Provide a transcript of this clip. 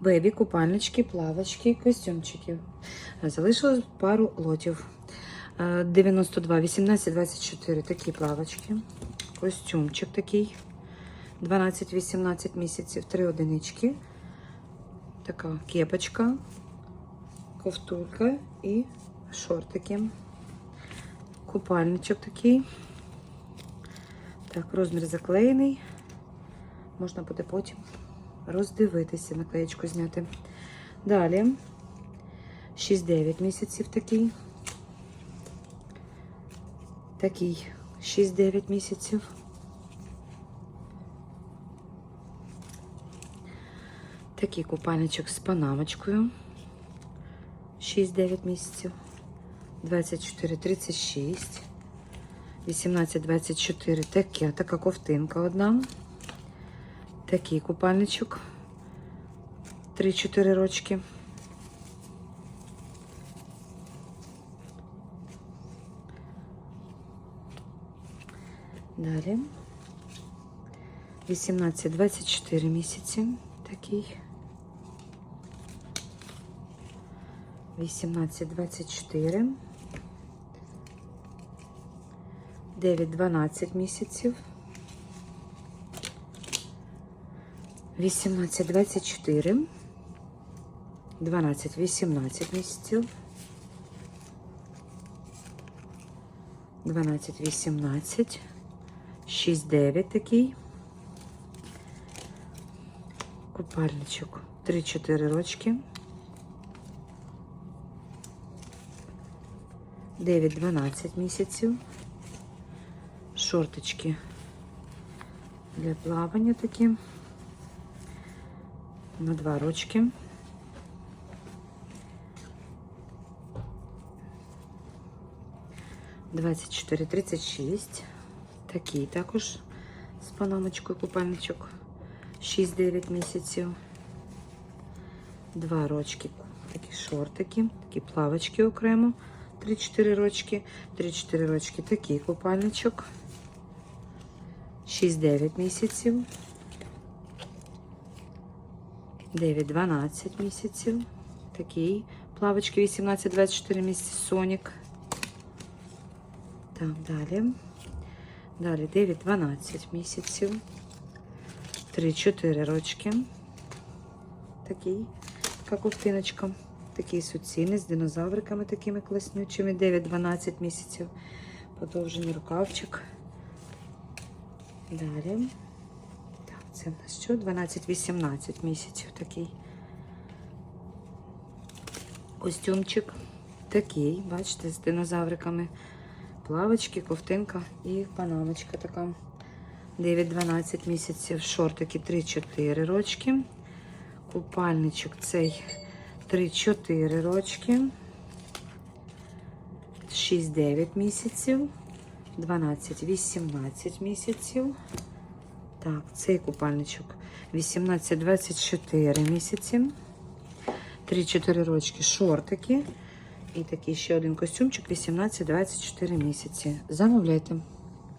бебі, купальнички, плавочки, костюмчиків. Залишилось пару лотів. Е, 92, 18, 24 такі плавочки. Костюмчик такий. 12-18 місяців, 3 одинички. Така кепочка, ковтурка і шортики. Купальничок такий. Так, розмір заклеєний. Можна буде потім роздивитися, наклеєчку зняти. Далі 6-9 місяців такий. Такий 6-9 місяців. Такий купальничок з панамочкою. 6-9 місяців. 24-36. 18-24 таке, така ковтинка одна. Такий купальничок. 3-4 рочки. Далі. 18-24 місяці. Такий. 18-24. 9-12 місяців. 18-24. 12-18 місяців. 12-18. 6-9 такий. Купальничок. 3-4 рочки. 9-12 місяців. Шорточки для плавання такі. На два рочки. Двадцять чотири, тридцять шість. Такий також з панамочкою купальничок. 6-9 місяців. Два рочки. Такі шортики, такі плавочки окремо. 3-4 рочки. 3-4 рочки такий купальничок. 6-9 місяців. 9-12 місяців. Такий. Плавочки 18-24 місяці. Сонік. Так, далі. Далі 9-12 місяців. 3-4 рочки. Такий. Така ковтиночка. Такий суцільний з динозавриками такими класнючими. 9-12 місяців. Подовжений рукавчик. Далі. Це що? 12-18 місяців такий. Костюмчик такий, бачите, з динозавриками. Плавочки, ковтинка і панамочка така. 9-12 місяців. Шортики 3-4 рочки. Купальничок цей 3-4 рочки. 6-9 місяців. 12-18 місяців. Так, цей купальничок 18-24 місяці. 3-4 рочки шортики. І такий ще один костюмчик 18-24 місяці. Замовляйте.